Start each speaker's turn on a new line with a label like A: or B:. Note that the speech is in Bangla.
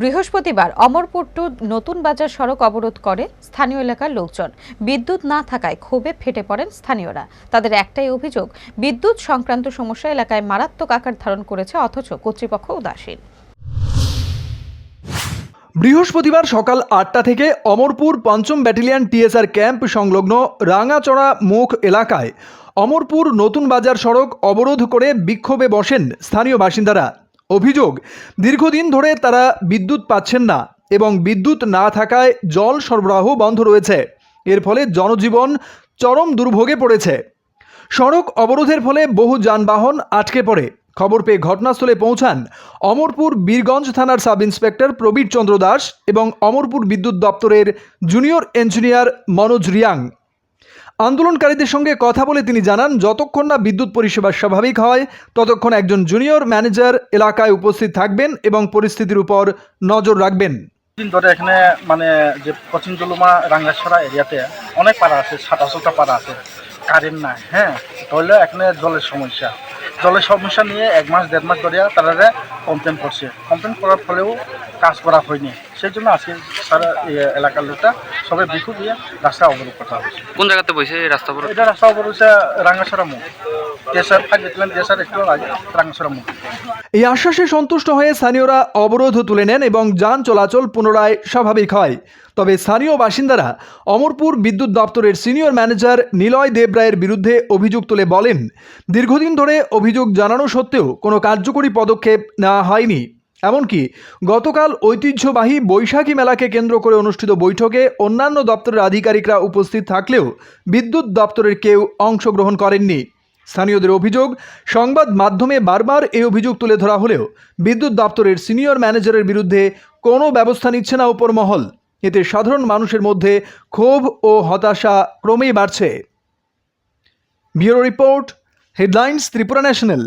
A: বৃহস্পতিবার অমরপুর টু নতুন বাজার সড়ক অবরোধ করে স্থানীয় এলাকার লোকজন। বিদ্যুৎ না থাকায় ক্ষোভে ফেটে পড়েন স্থানীয়রা। তাদের একটাই অভিযোগ, বিদ্যুৎ সংক্রান্ত সমস্যা এলাকায় মারাত্মক আকার ধারণ করেছে, অথচ কর্তৃপক্ষ উদাসীন।
B: বৃহস্পতিবার সকাল আটটা থেকে অমরপুর পঞ্চম ব্যাটালিয়ন টিএসআর ক্যাম্প সংলগ্ন রাঙাচড়া মুখ এলাকায় অমরপুর নতুন বাজার সড়ক অবরোধ করে বিক্ষোভে বসেন স্থানীয় বাসিন্দারা। অভিযোগ, দীর্ঘদিন ধরে তারা বিদ্যুৎ পাচ্ছেন না এবং বিদ্যুৎ না থাকায় জল সরবরাহ বন্ধ রয়েছে। এর ফলে জনজীবন চরম দুর্ভোগে পড়েছে। সড়ক অবরোধের ফলে বহু যানবাহন আটকে পড়ে। খবর পেয়ে ঘটনাস্থলে পৌঁছান অমরপুর বীরগঞ্জ থানার সাব ইন্সপেক্টর প্রবীর চন্দ্র দাস এবং অমরপুর বিদ্যুৎ দপ্তরের জুনিয়র ইঞ্জিনিয়ার মনোজ রিয়াং। আন্দোলনকারীদের সঙ্গে কথা বলে তিনি জানান, যতক্ষণ না বিদ্যুৎ পরিষেবা স্বাভাবিক হয়, ততক্ষণ একজন জুনিয়র ম্যানেজার এলাকায় উপস্থিত থাকবেন এবং পরিস্থিতির উপর নজর রাখবেন।
C: দিন ধরে এখানে মানে যে পশ্চিমজলুমা রাঙ্গাছড়া এরিয়াতে অনেক পাড়া আছে, সাতাশোটা পাড়া আছে, কারেন্ট নাই হ্যাঁ? তাহলে এখানে জলের সমস্যা। জলের সমস্যা নিয়ে এক মাস, দেড় মাস ধরে তারা কমপ্লেন করছে। কমপ্লেন করার ফলেও কাজ করা হয়নি। সেই জন্য আজকে সারা এলাকার লোকটা সবাই বিক্ষু দিয়ে রাস্তা অবরোধ করা হয়েছে
D: কোন জায়গাতে বসে এই রাস্তা উপরে
C: এটা রাস্তা অবরোধ হচ্ছে রাঙ্গাছড়া মুখ দেশার ফাইভ দেশার একটু আগে রাঙ্গাছড়া মুখ
B: এই আশ্বাসে সন্তুষ্ট হয়ে স্থানীয়রা অবরোধ তুলে নেন এবং যান চলাচল পুনরায় স্বাভাবিক হয়। তবে স্থানীয় বাসিন্দারা অমরপুর বিদ্যুৎ দপ্তরের সিনিয়র ম্যানেজার নিলয় দেবরায়ের বিরুদ্ধে অভিযোগ তুলে বলেন দীর্ঘদিন ধরে অভিযোগ জানানো সত্ত্বেও কোনো কার্যকরী পদক্ষেপ নেওয়া হয়নি। এমনকি গতকাল ঐতিহ্যবাহী বৈশাখী মেলাকে কেন্দ্র করে অনুষ্ঠিত বৈঠকে অন্যান্য দপ্তরের আধিকারিকরা উপস্থিত থাকলেও বিদ্যুৎ দপ্তরের কেউ অংশগ্রহণ করেননি। স্থানীয়দের অভিযোগ, সংবাদ মাধ্যমে বারবার এই অভিযোগ তুলে ধরা হলেও বিদ্যুৎ দপ্তরের সিনিয়র ম্যানেজারের বিরুদ্ধে কোনো ব্যবস্থা নিচ্ছে না উপর মহল এতে সাধারণ মানুষের মধ্যে ক্ষোভ ও হতাশা ক্রমেই বাড়ছে। Bureau report, headlines, Tripura national.